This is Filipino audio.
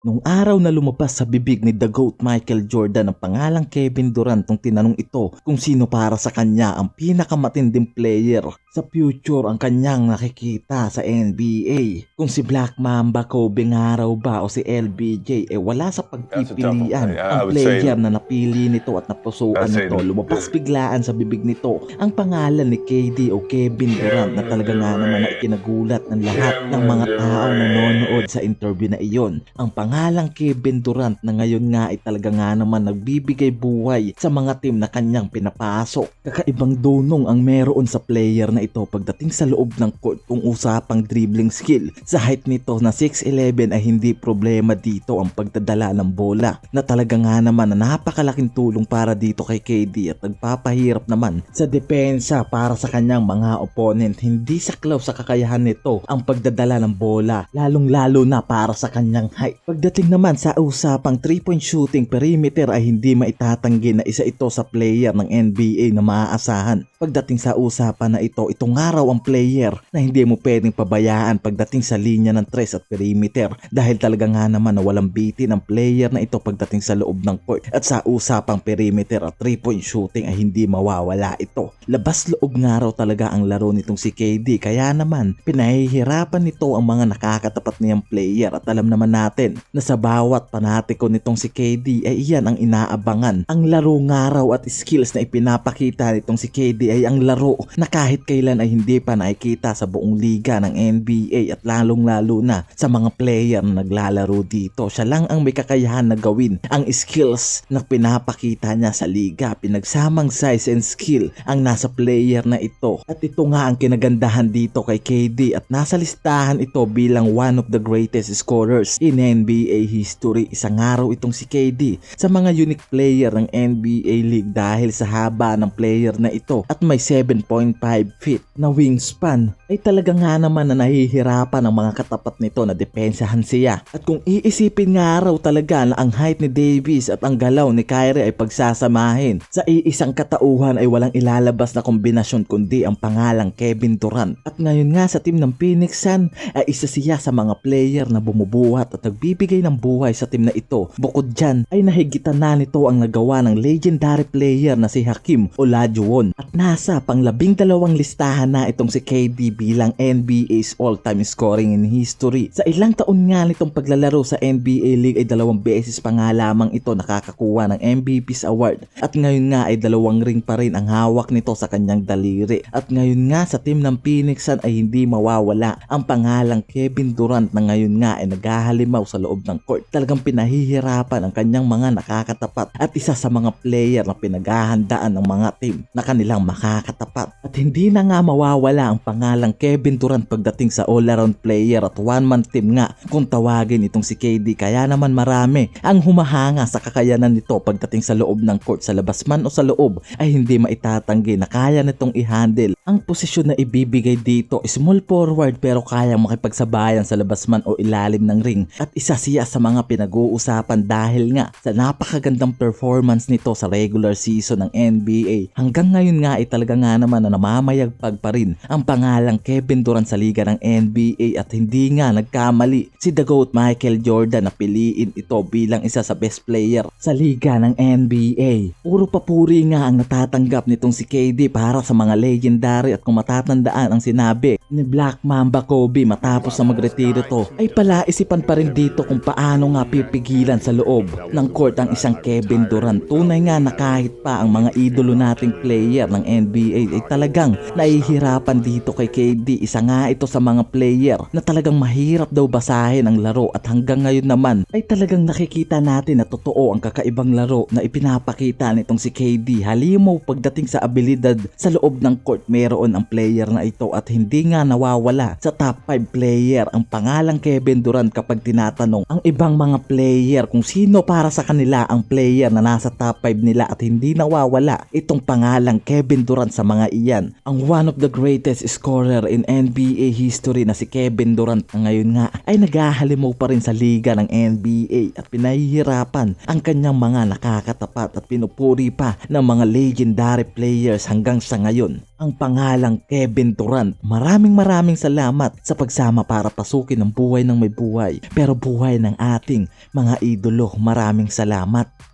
Nung araw na lumabas sa bibig ni The GOAT Michael Jordan ang pangalang Kevin Durant nung tinanong ito kung sino para sa kanya ang pinakamatinding player sa future ang kanyang nakikita sa NBA. Kung si Black Mamba Kobe nga raw ba o si LBJ eh wala sa pagpipilian ang player na napili nito at napusuan nito. Lumabas biglaan sa bibig nito ang pangalan ni KD o Kevin Durant na talaga nga naman na ikinagulat ng lahat ng mga tao na nanonood sa interview na iyon. Ang pangalang Kevin Durant na ngayon nga ay talaga nga naman nagbibigay buhay sa mga team na kanyang pinapasok. Kakaibang dunong ang meron sa player na ito pagdating sa loob ng court kung usapang dribbling skill. Sa height nito na 6'11 ay hindi problema dito ang pagdadala ng bola na talaga nga naman na napakalaking tulong para dito kay KD at nagpapahirap naman sa depensa para sa kanyang mga opponent. Hindi saklaw sa kakayahan nito ang pagdadala ng bola lalong lalo na para sa kanyang height. Pagdating naman sa usapang 3-point shooting perimeter ay hindi maitatanggi na isa ito sa player ng NBA na maaasahan. Pagdating sa usapan na ito, ito nga ang player na hindi mo pwedeng pabayaan pagdating sa linya ng tres at perimeter dahil talaga nga naman na walang bitin ang player na ito pagdating sa loob ng court at sa usapang perimeter at 3-point shooting ay hindi mawawala ito. Labas loob nga raw talaga ang laro nitong si KD kaya naman pinahihirapan nito ang mga nakakatapat niyang player at alam naman natin na sa bawat panatiko nitong si KD ay iyan ang inaabangan. Ang laro nga raw at skills na ipinapakita nitong si KD ay ang laro na kahit kailan ay hindi pa nakikita sa buong liga ng NBA at lalong lalo na sa mga player na naglalaro dito. Siya lang ang may kakayahan na gawin ang skills na pinapakita niya sa liga. Pinagsamang size and skill ang nasa player na ito. At ito nga ang kinagandahan dito kay KD at nasa listahan ito bilang one of the greatest scorers in NBA history. Isang araw itong si KD sa mga unique player ng NBA League dahil sa haba ng player na ito at may 7.5 feet na wingspan ay talaga nga naman na nahihirapan ang mga katapat nito na depensahan siya. At kung iisipin nga raw talaga na ang height ni Davis at ang galaw ni Kyrie ay pagsasamahin sa iisang katauhan ay walang ilalabas na kombinasyon kundi ang pangalang Kevin Durant. At ngayon nga sa team ng Phoenix Sun ay isa siya sa mga player na bumubuhat at nagbibigay ng buhay sa team na ito. Bukod dyan ay nahigitan na nito ang nagawa ng legendary player na si Hakim Olajuwon at nasa panglabing dalawang listahan na itong si KD bilang NBA's all-time scoring in history. Sa ilang taon nga nitong paglalaro sa NBA League ay dalawang beses pa nga lamang ito nakakakuha ng MVP's award at ngayon nga ay dalawang ring pa rin ang hawak nito sa kanyang daliri. At ngayon nga sa team ng Phoenix Sun ay hindi mawawala ang pangalang Kevin Durant na ngayon nga ay naghahalimaw sa loob ng court. Talagang pinahihirapan ang kanyang mga nakakatapat at isa sa mga player na pinaghahandaan ng mga team na kanilang makakatapat. At hindi na nga mawawala ang pangalang Kevin Durant pagdating sa all-around player at one-man team nga kung tawagin itong si KD. Kaya naman marami ang humahanga sa kakayanan nito pagdating sa loob ng court sa labas man o sa loob ay hindi maitatanggi na kaya nitong i-handle ang posisyon na ibibigay dito. Small forward pero kaya makipagsabayan sa labas man o ilalim ng ring at isa siya sa mga pinag-uusapan dahil nga sa napakagandang performance nito sa regular season ng NBA. Hanggang ngayon nga ay talaga nga naman na namamayagpag pa rin ang pangalang Kevin Durant sa liga ng NBA at hindi nga nagkamali si The GOAT Michael Jordan na piliin ito bilang isa sa best player sa liga ng NBA. Puro papuri nga ang natatanggap nitong si KD para sa mga legendary at kung matatandaan ang sinabi ni Black Mamba Kobe matapos na magretiro to ay pala isipan pa rin dito kung paano nga pipigilan sa loob ng court ang isang Kevin Durant. Tunay nga na kahit pa ang mga idolo nating player ng NBA ay talagang nahihirapan dito kay KD. Isa nga ito sa mga player na talagang mahirap daw basahin ang laro at hanggang ngayon naman ay talagang nakikita natin na totoo ang kakaibang laro na ipinapakita nitong si KD. Halimaw pagdating sa abilidad sa loob ng court meron ang player na ito at hindi nga nawawala sa top 5 player ang pangalang Kevin Durant kapag tinatanong ang ibang mga player kung sino para sa kanila ang player na nasa top 5 nila at hindi nawawala itong pangalang Kevin Kevin Durant sa mga iyan. Ang one of the greatest scorer in NBA history na si Kevin Durant ngayon nga ay naghahalimaw pa rin sa liga ng NBA at pinahihirapan ang kanyang mga nakakatapat at pinupuri pa ng mga legendary players hanggang sa ngayon. Ang pangalang Kevin Durant. Maraming maraming salamat sa pagsama para pasukin ang buhay ng may buhay pero buhay ng ating mga idolo. Maraming salamat.